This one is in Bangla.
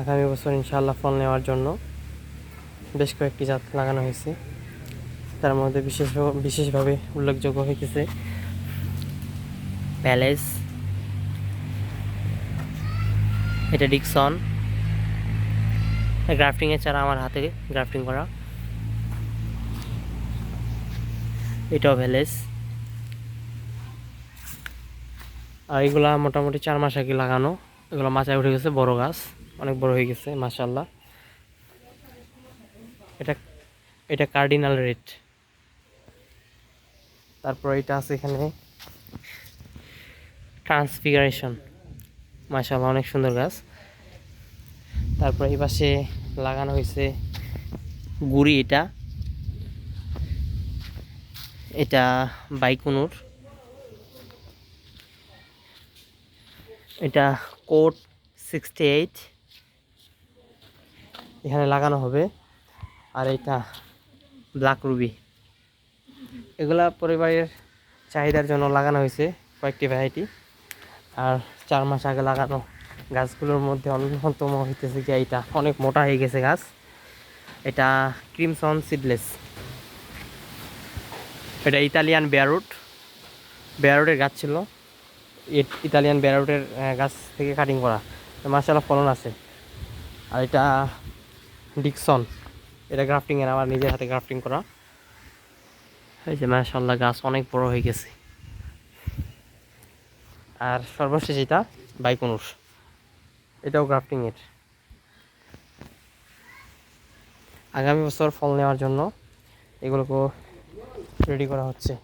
আগামী বছর ইনশাআল্লাহ ফল নেওয়ার জন্য বেশ কয়েকটি জাত লাগানো হয়েছে। তার মধ্যে বিশেষ বিশেষভাবে উল্লেখযোগ্য হইতেছে প্যালেস, এটা ডিকসন গ্রাফটিংয়ের চারা আমার হাতে, গ্রাফটিং করা। এটাও ভ্যালেস আর এগুলা মোটামুটি চার মাস আগে লাগানো, এগুলো মাচায় উঠে গেছে বড় গাছ। অনেক বড় হয়ে গেছে মাশাল্লাহ এটা এটা কার্ডিনাল রেড তারপর এটা আছে এখানে ট্রান্সফিগারেশন মাশাল্লাহ অনেক সুন্দর গাছ। তারপর এই পাশে লাগানো হয়েছে গুড়ি এটা। এটা বাইকুনুর। এটা কোট সিক্সটি এইট এখানে লাগানো হবে। আর এটা ব্ল্যাক রুবি। এগুলা পরিবারের চাহিদার জন্য লাগানো হয়েছে কয়েকটি ভ্যারাইটি। আর চার মাস আগে লাগানো গাছগুলোর মধ্যে অন্যতম হইতেছে যে এইটা। অনেক মোটা হয়ে গেছে গাছ। এটা ক্রিমসন সিডলেস। এটা ইতালিয়ান বেয়ারুট। বেয়ারুটের গাছ ছিল। ইতালিয়ান বেয়ারুটের গাছ থেকে কাটিং করা। মার্শাল্লাহ ফলন আছে। আর এটা ডিকসন। এটা গ্রাফটিংয়ের আমার নিজের হাতে গ্রাফটিং করা। এই যে মার্শাল্লাহ গাছ অনেক বড় হয়ে গেছে। আর সর্বশেষ এটা বাইকুনুর এটাও গ্রাফটিংয়ের আগামী বছর ফল নেওয়ার জন্য এগুলোকে রেডি করা হচ্ছে।